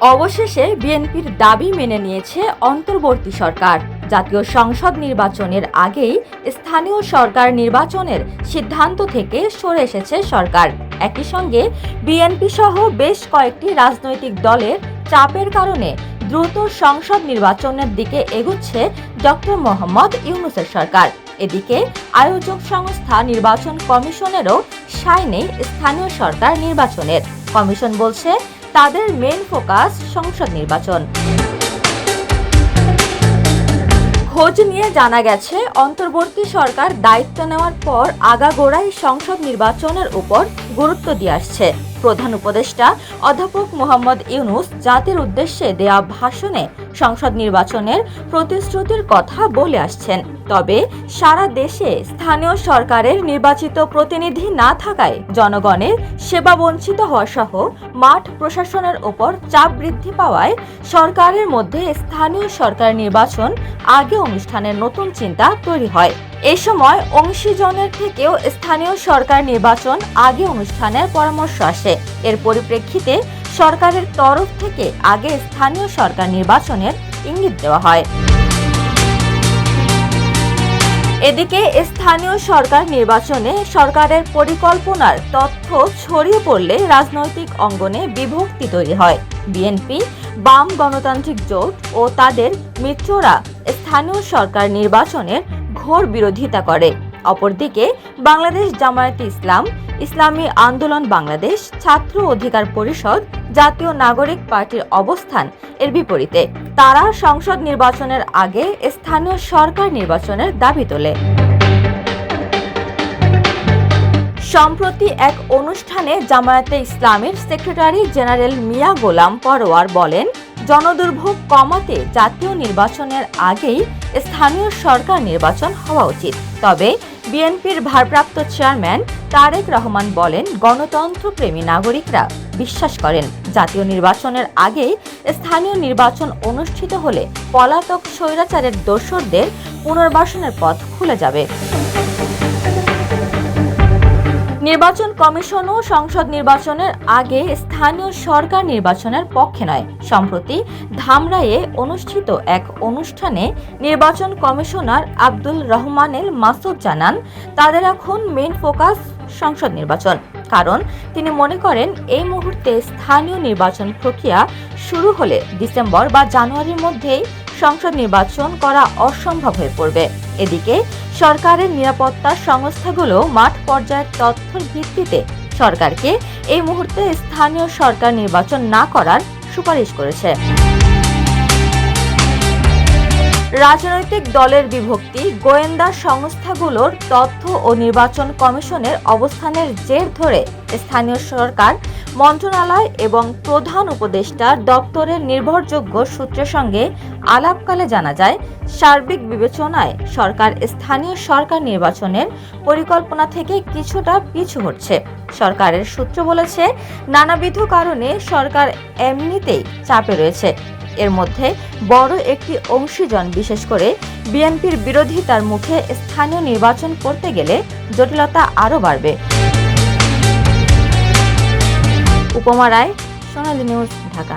অবশেষে বিএনপির দাবি মেনে নিয়েছে অন্তর্বর্তী সরকার। জাতীয় সংসদ নির্বাচনের আগেই স্থানীয় সরকার নির্বাচনের সিদ্ধান্ত থেকে সরে এসেছে সরকার। একই সঙ্গে বিএনপি সহ বেশ কয়েকটি রাজনৈতিক দলের চাপের কারণে দ্রুত সংসদ নির্বাচনের দিকে এগুচ্ছে ডক্টর মোহাম্মদ ইউনুসের সরকার। এদিকে আয়োজক সংস্থা নির্বাচন কমিশনেরও সায় নেই স্থানীয় সরকার নির্বাচনের। কমিশন বলছে তাদের মেন ফোকাস সংসদ নির্বাচন। খোঁজ নিয়ে জানা গেছে, অন্তর্বর্তী সরকার দায়িত্ব নেওয়ার পর আগাগোড়াই সংসদ নির্বাচনের উপর গুরুত্ব দিয়ে আসছে। প্রধান উপদেষ্টা অধ্যাপক মোহাম্মদ ইউনুস জাতির উদ্দেশ্যে দেয়া ভাষণে সংসদ নির্বাচনের প্রতিশ্রুতির কথা বলে আসছেন। তবে সারা দেশে স্থানীয় সরকারের নির্বাচিত প্রতিনিধি না থাকায় জনগণের সেবা বঞ্চিত হওয়া সহ মাঠ প্রশাসনের ওপর চাপ বৃদ্ধি পাওয়ায় সরকারের মধ্যে স্থানীয় সরকার নির্বাচন আগে অনুষ্ঠানের নতুন চিন্তা তৈরি হয়। এ সময় অংশীজনের থেকেও স্থানীয় সরকার নির্বাচন আগে অনুষ্ঠানের পরামর্শ আসে। এর পরিপ্রেক্ষিতে সরকারের তরফ থেকে আগে স্থানীয় সরকার নির্বাচনের ইঙ্গিত দেওয়া হয়। এদিকে স্থানীয় সরকার নির্বাচনে সরকারের পরিকল্পনার তথ্য ছড়িয়ে পড়লে রাজনৈতিক অঙ্গনে বিভক্তি তৈরি হয়। বিএনপি, বাম গণতান্ত্রিক জোট ও তাদের মিত্ররা স্থানীয় সরকার নির্বাচনের ঘোর বিরোধিতা করে। অপরদিকে বাংলাদেশ জামায়াতে ইসলাম, ইসলামী আন্দোলন বাংলাদেশ ছাত্র অধিকার পরিষদ জাতীয় নাগরিক পার্টির অবস্থান এর বিপরীতে। তারা সংসদ নির্বাচনের আগে স্থানীয় সরকার নির্বাচনের দাবি তোলে। সম্প্রতি এক অনুষ্ঠানে জামায়াতে ইসলামের সেক্রেটারি জেনারেল মিয়া গোলাম পরোয়ার বলেন, জনদুর্ভোগ কমাতে জাতীয় নির্বাচনের আগেই স্থানীয় সরকার নির্বাচন হওয়া উচিত। তবে বিএনপির ভারপ্রাপ্ত চেয়ারম্যান তারেক রহমান বলেন, গণতন্ত্রপ্রেমী নাগরিকরা বিশ্বাস করেন। জাতীয় নির্বাচনের আগেই স্থানীয় নির্বাচন অনুষ্ঠিত হলে পলাতক স্বৈরাচারের দোসরদের পুনর্বাসনের পথ খুলে যাবে। নির্বাচন কমিশনও সংসদ নির্বাচনের আগে স্থানীয় সরকার নির্বাচনের পক্ষে নয়। সম্প্রতি ধামরাইয়ে অনুষ্ঠিত এক অনুষ্ঠানে নির্বাচন কমিশনার আব্দুল রহমানের মাসুদ জানান, তাদের এখন মেন ফোকাস সংসদ নির্বাচন। কারণ তিনি মনে করেন এই মুহূর্তে স্থানীয় নির্বাচন প্রক্রিয়া শুরু হলে ডিসেম্বর বা জানুয়ারির মধ্যেই সংসদ নির্বাচন করা অসম্ভব হয়ে পড়বে। এদিকে সরকারের নিরাপত্তা সংস্থাগুলো মাঠ পর্যায়ের তথ্যের ভিত্তিতে সরকারকে এই মুহূর্তে স্থানীয় সরকার নির্বাচন না করার সুপারিশ করেছে। রাজনৈতিক দলের বিভক্তি, গোয়েন্দা সংস্থাগুলোর তথ্য ও নির্বাচন কমিশনের অবস্থানের জের ধরে স্থানীয় সরকার, মন্ত্রণালয় এবং প্রধান উপদেষ্টার দপ্তরের নির্ভরযোগ্য সূত্রের সঙ্গে আলাপকালে জানা যায়, সার্বিক বিবেচনায় সরকার স্থানীয় সরকার নির্বাচনের পরিকল্পনা থেকে কিছুটা পিছু হচ্ছে সরকারের সূত্র বলেছে, নানাবিধ কারণে সরকার এমনিতেই চাপে রয়েছে। এর মধ্যে বড় একটি অংশীজন, বিশেষ করে বিএনপির বিরোধিতার মুখে স্থানীয় নির্বাচন করতে গেলে জটিলতা আরও বাড়বে। উপমা রায়, সোনালী নিউজ, ঢাকা।